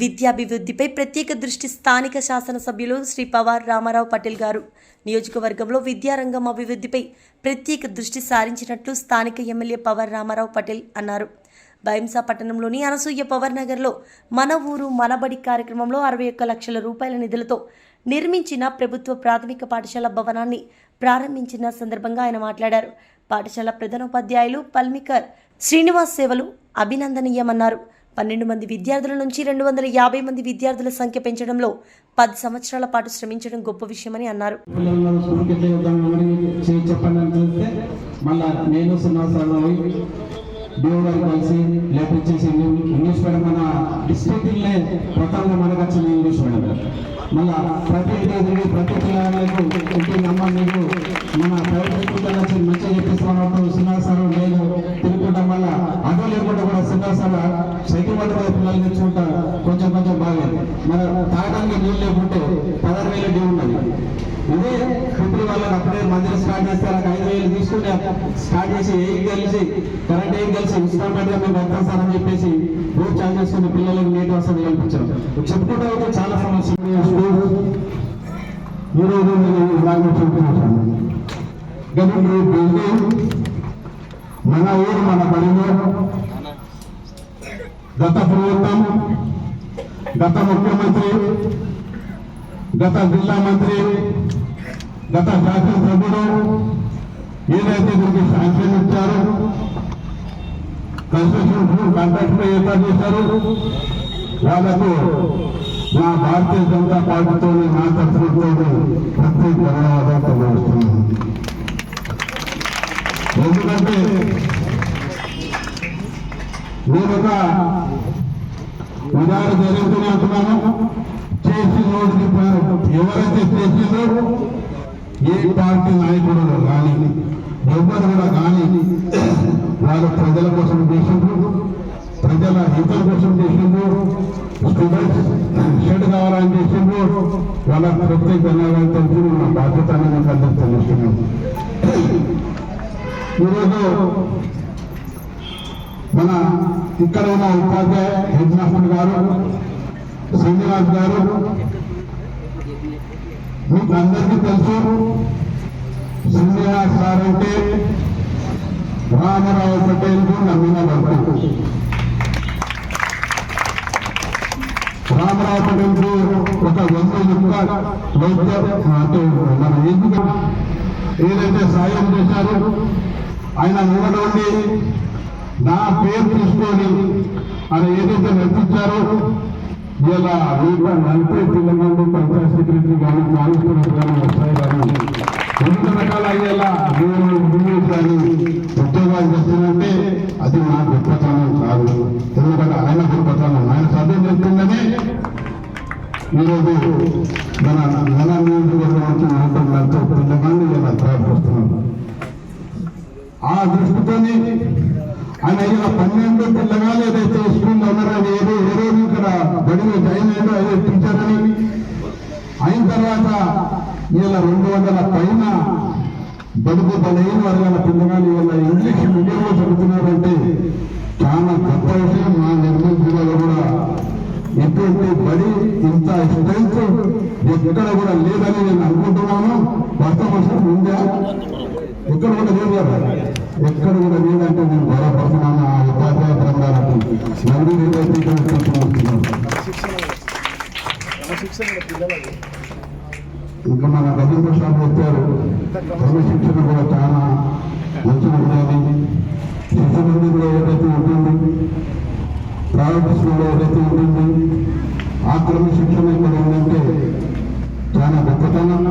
విద్యాభివృద్ధిపై ప్రత్యేక దృష్టి స్థానిక శాసనసభ్యులు శ్రీ పవార్ రామారావు పటేల్ గారు. నియోజకవర్గంలో విద్యారంగం అభివృద్ధిపై ప్రత్యేక దృష్టి సారించినట్లు స్థానిక ఎమ్మెల్యే పవర్ రామారావు పటేల్ అన్నారు. బైంసా పట్టణంలోని అనసూయ పవర్ నగర్లో మన ఊరు మనబడి కార్యక్రమంలో అరవై ఒక్క లక్షల రూపాయల నిధులతో నిర్మించిన ప్రభుత్వ ప్రాథమిక పాఠశాల భవనాన్ని ప్రారంభించిన సందర్భంగా ఆయన మాట్లాడారు. పాఠశాల ప్రధానోపాధ్యాయులు పల్మికర్ శ్రీనివాస్ సేవలు అభినందనీయమన్నారు. పన్నెండు మంది విద్యార్థుల నుంచి రెండు వందల యాభై మంది విద్యార్థుల సంఖ్య పెంచడంలో పది సంవత్సరాల పాటు శ్రమించడం గొప్ప విషయమని అన్నారు. మళ్ళా దేవుడు కలిసి ఇంగ్లీష్ మీడియం మన డిస్ట్రిక్ట్లే ప్రథమంగా మనకు వచ్చింది ఇంగ్లీష్ మీడియం ప్రతి ప్రతి పిల్లలకు సైకిల్ పట్టుకునే పిల్లలు తెచ్చుకుంటా కొంచెం కొంచెం బాగా. మన తాగడానికి నీళ్ళు లేకుంటే పదహారు వేల డ్యూ ఉన్నది ఇదే ఇప్పుడు వాళ్ళకి అప్పుడే మందిరం స్టార్ట్ చేస్తే వాళ్ళకి ఐదు వేలు తీసుకుంటే స్టార్ట్ చేసి ఏం కలిసి కరెంట్ ఏం కలిసి ఇన్స్టాల్మెంట్గా మేము కడతాం సార్ అని చెప్పేసి రోజు ఛార్జ్ చేసుకుని పిల్లలకు నీటి వసతి కల్పించాం చెప్పుకుంటూ అయితే చాలా సమస్య. ఈరోజు నేను ఇలాగే చెప్పుకుంటాను కానీ మన ఊరు మన బడిలో గత ప్రభుత్వం గత ముఖ్యమంత్రి గత జిల్లా మంత్రి గత శాసనసభ్యుడు ఏదైతే దీనికి శాంక్షన్ ఇచ్చారో కన్స్ట్రక్షన్ కాంట్రాక్ట్ ఏర్పాటు చేశారు వాళ్ళకు నా భారతీయ జనతా పార్టీతో నా తరఫునతో ప్రత్యేక ధన్యవాదాలు తెలియజేస్తున్నాను ఎందుకంటే నేను ఒక ఉదాహరణ జరుగుతూనే ఉంటున్నాను చేసిన రోజుకి ఎవరైతే చేసిందో ఏ పార్టీ నాయకుడు కానీ ఎవరు కూడా కానీ వాళ్ళు ప్రజల కోసం చేసిండ్రు ప్రజల హితం కోసం చేసిండ్రు స్టూడెంట్స్ షెడ్ కావాలని చేసిండ్రు వాళ్ళ ప్రత్యేక ధన్యవాదాలు తెలిసి మన బాధ్యత అనేది మీకు అందరికీ తెలుస్తున్నాం ఈరోజు మన ఇక్కడ ఉన్న ఉపాధ్యాయ హెడ్ మాస్టర్ గారు శ్రీనివాస్ గారు మీకు అందరికీ తెలుసు శ్రీనివాస్ గారు అంటే రామారావు పటేల్కు నమ్మిన భక్తు రామారావు పటేల్కు ఒక వంద యొక్క అంటే మన ఎందుకు ఏదైతే సాయం చేశారో ఆయన ముంగట నా పేరు తీసుకొని అది ఏదైతే నడిపించారో ఇలా నూట నలభై పిల్లలు పంచాయత్ సెక్రటరీ కానీ కానిస్టేబుల్ కానీ వస్తాయి కానీ రెండు రకాల అయ్యేలా నేను ముందు కానీ ఉద్యోగాలు చేస్తానంటే అది నా గొప్పతనం కాదు. ఎందుకంటే ఆయన గొప్పతనం. ఆయన చదువు చెప్తుందనే ఈరోజు మన మన నియోజకవర్గం నుంచి నూట నలభై పిల్లగాన్ని ఇలా ప్రారంభిస్తున్నాం ఆ దృష్టితోనే ఆయన ఇలా పన్నెండు పిల్లగాలు ఏదైతే స్కూల్లో ఉన్నారో ఏదో ఏ రోజు ఇక్కడ బడిలో జాయిన్ అయ్యారో అదే టీచర్ అని. అయిన తర్వాత ఇలా రెండు వందల పైన బడుగు బలైన వర్గాల పిల్లగాలు ఇలా ఇంగ్లీష్ మీడియంలో చదువుతున్నారంటే చాలా గొప్ప విషయం. మా నిర్మల్ జిల్లాలో కూడా ఇటువంటి బడి ఇంత స్ట్రెంత్ ఎక్కడ కూడా లేదని నేను అనుకుంటున్నాను వాస్తవం ఉందా ఎక్కడ కూడా లేదు కదా ఎక్కడ కూడా లేదంటే నేను గొడవపడుతున్నాను ఆ ఉపాధ్యాయ బృందాలకు నలుగురు ఏదైతే ఇక్కడ తీసుకొస్తున్నాను. ఇంకా మన రవీంద్ర స్వామి వచ్చారు క్రమశిక్షణ కూడా చాలా మంచిగా ఉండాలి శిశు మందిలో ఏదైతే ఉంటుంది ప్రైవేట్ ఏదైతే ఉంటుంది ఆ క్రమశిక్షణ ఇక్కడ ఉందంటే చాలా గొప్పతనం.